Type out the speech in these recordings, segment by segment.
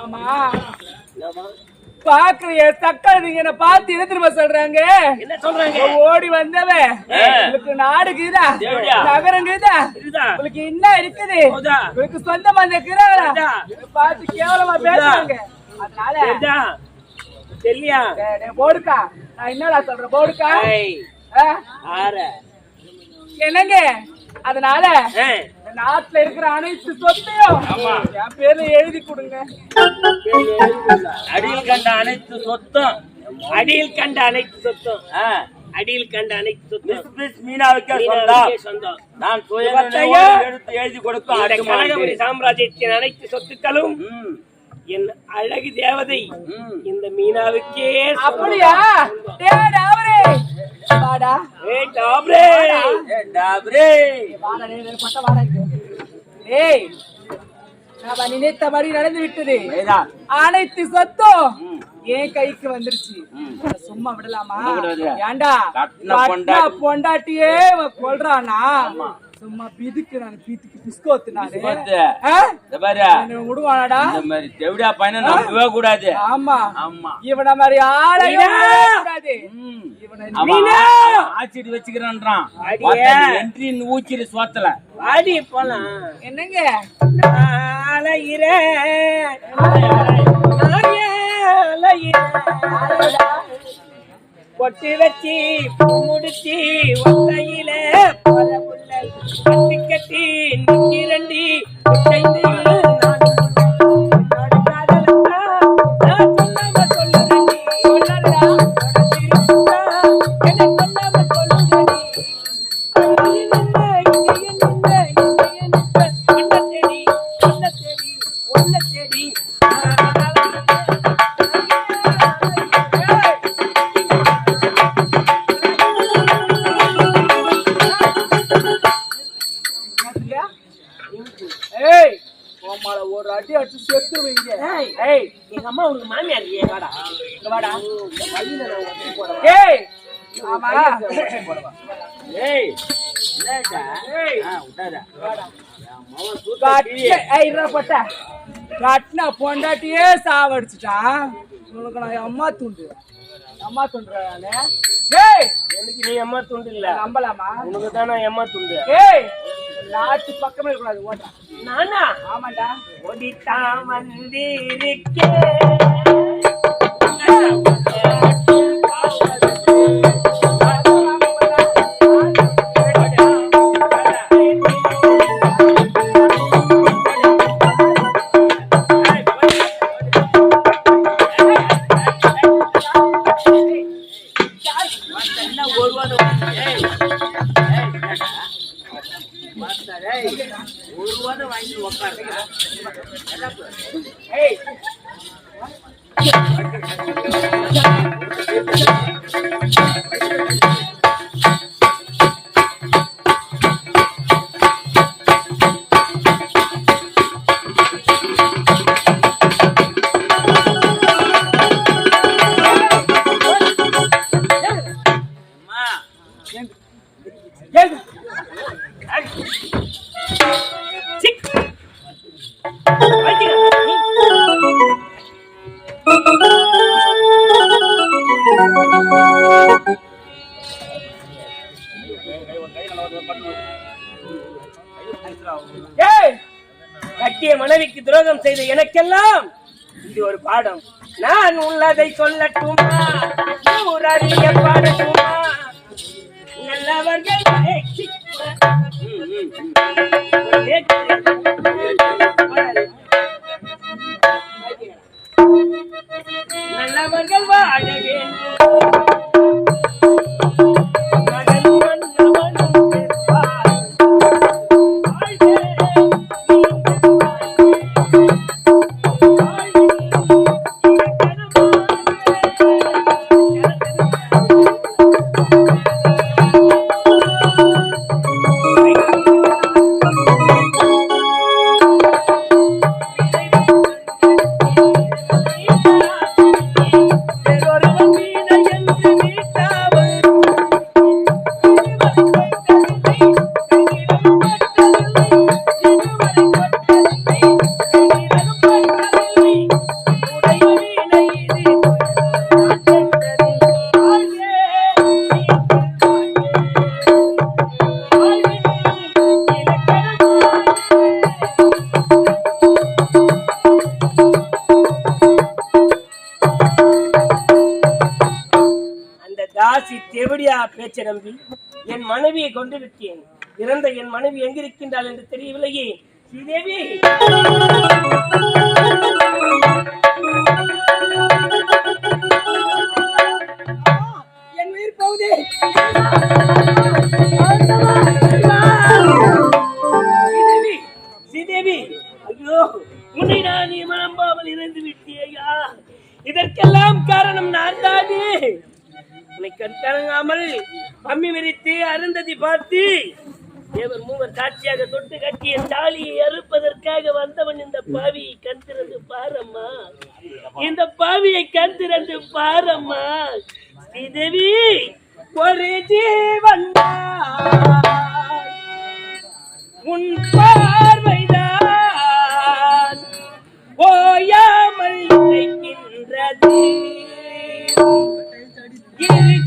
ஆமா. பாக்குறிய தக்காளி என்ன பார்த்து என்ன திரும்ப சொல்றாங்க? என்ன சொல்றாங்க? ஓடி வந்தவன். உங்களுக்கு நாடுக்குதா எப்படியா? நகரங்குதா இதுதான் உங்களுக்கு என்ன இருக்குது. உங்களுக்கு சொந்தமா இருக்கிறாங்களா போதா. பார்த்து கேவலமா பேசுறாங்க. அதனால? தெரியலையா? போடுக்கா. நான் என்னடா சொல்றேன் போடுக்கா. என்னங்க? அதனால நாட்டுல இருக்கிற அனைத்து சொத்தையும் என் பேர்ல எழுதி கொடுங்க. அடியில் கண்ட அனைத்து சொத்தும். அடியில் கண்ட அனைத்து சொத்தும். அடியில் கண்ட அனைத்து சொத்தும். மீனாவுக்கே மீனாவுக்கே சொந்தம். நான்? எடுத்து எழுதி கொடுக்கும் சாம்ராஜ்யத்தின் அனைத்து சொத்துக்களும் என் அழகு தேவதை. இந்த மீனாவுக்கே. அப்படியா டேய் டாவரே வாடா ஏய், டாப்ரே. ஏ, டாப்ரே. வாடா டேய், பட்ட வாடா. டேய் நாம நினைத்த மாதிரி நடந்து விட்டது. அனைத்து சொத்தும் என் கைக்கு வந்துருச்சு சும்மா விடலாமா பொண்டாட்டி. பொண்டாட்டியே இவன் கொல்றானா சும்மா பிதுக்கு நான் பீத்துக்கு பிஸ்கோத்து நானு? இந்த பாரு, என்னை விடுவானாடா இந்த மாதிரி தெவிடா பையனை நம்பவே கூடாது ஆமா. ஆமா. இவன மாதிரி! விடவே கூடாது. இவனை! ஆச்சிட்டு வச்சுக்கிறான்றான். ன்னு ஊச்சிரு சோத்துல வாடி போலாம். என்னங்க? அலையிறே பொட்டி வச்சு முடிச்சு ஒத்தையில பரவுள்ள கட்டி கட்டி நிக்கிறண்டி உடைந்து ஏய் உன் மேல ஒரு அடி அடிச்சு செத்து வைங்க ஏய் எங்க அம்மா உனக்கு மாமியார் இல்லையே? வாடா இங்க வாடா. வழியில நான் ஒட்டி போடுறேன் ஏய் ஆமா ஏய் இல்லடா. ஏய் ஆ, விட்டாத. கட்டின பொண்டாட்டியே சாவடிச்சுட்டான் உனக்கு நான் அம்மா துண்டு. அம்மா துண்டுறானே ஏய் எனக்கு நீ அம்மா துண்டு இல்ல. நம்பலாமா? உனக்கு தான் நான் அம்மா துண்டு? ஏய் நாட்டு பக்கமே இருக்கக்கூடாது ஓட்டா நானா? ஆமாண்டா. ஓடித்தான் வந்திருக்கேன். செய்த எனக்கெல்லாம். இது ஒரு பாடம். நான் உள்ளதை சொல்லட்டுமா? ஊரறிய பாடட்டுமா? நல்லவர்கள் எப்படியா பேச்ச நம்பி என் மனைவியை கொண்டு விட்டேன் இறந்த என் மனைவி எங்கிருக்கின்றாள் என்று தெரியவில்லையே. ஸ்ரீதேவி! என் உயிர் போகுது. ஸ்ரீதேவி! ஐயோ! உன்னை நான் இறந்து விட்டேயா இதற்கெல்லாம் காரணம் நான் தானே உன்னை கண்காணாமல் அம்மி விரித்து அருந்ததி பார்த்து தேவர் மூவர் காட்சியாக தொட்டு கட்டிய தாலியை அறுப்பதற்காக வந்தவன் இந்த பாவியை கண் திறந்து பாரம்மா. இந்த பாவியை கண் திறந்து பாரம்மா. ஸ்ரீதேவி ஒரு ஜீவன் உன் பார்வைதான் ஓயாமல் நினைக்கின்றது. Yeah.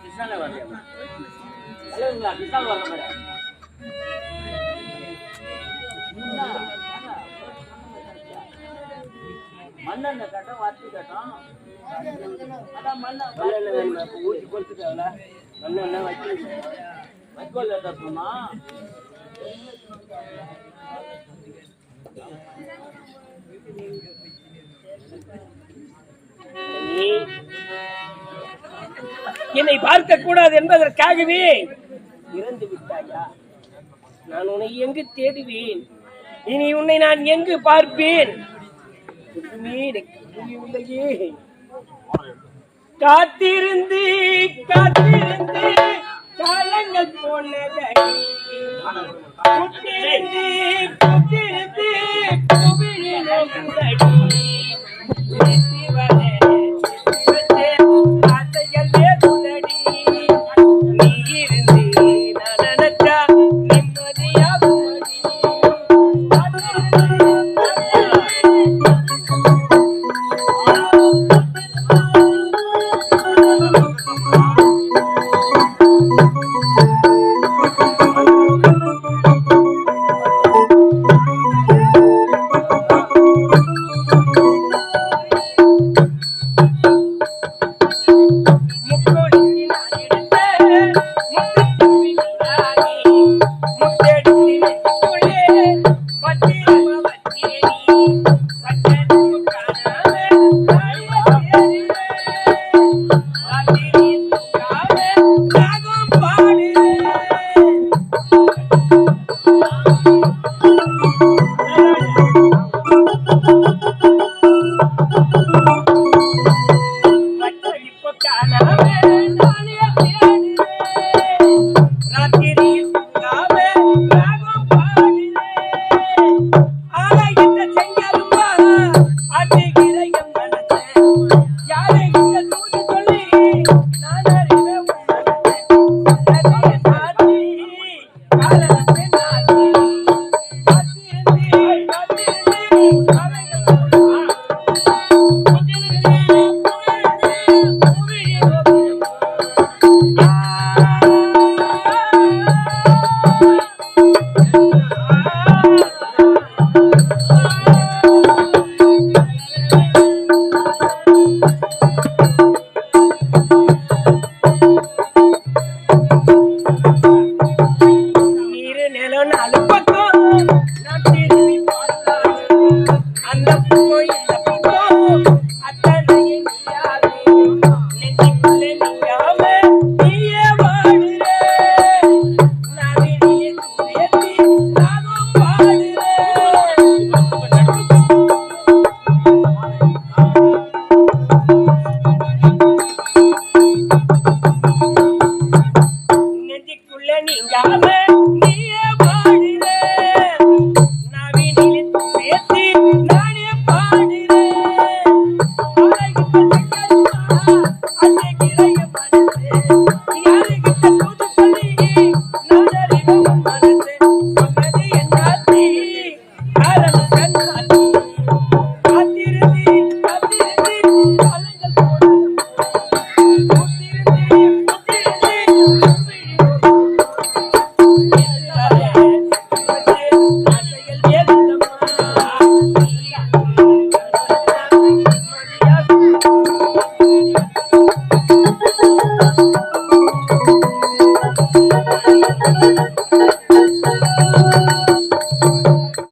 கிருஷ்ணால வரலையா? தலைவங்களா கிருஷ்ணால வர மாதிரி. மண்ணெண்ண கட்டம் வத்தி கட்டம். அதான் மண்ண நல்லெண்ணெய் கொடுத்துட்டாங்கள நல்லெண்ணெய் வைக்கோல் சொன்னா பார்க்க கூடாது என்பதற்காகவே. இறந்து விட்டாயா? நான் உன்னை எங்கு தேடுவேன்? இனி உன்னை நான் எங்கு பார்ப்பேன்? காத்திருந்து காத்திருந்து காலங்கள் போனதடி குத்திருந்து புத்திருந்து புவியிலே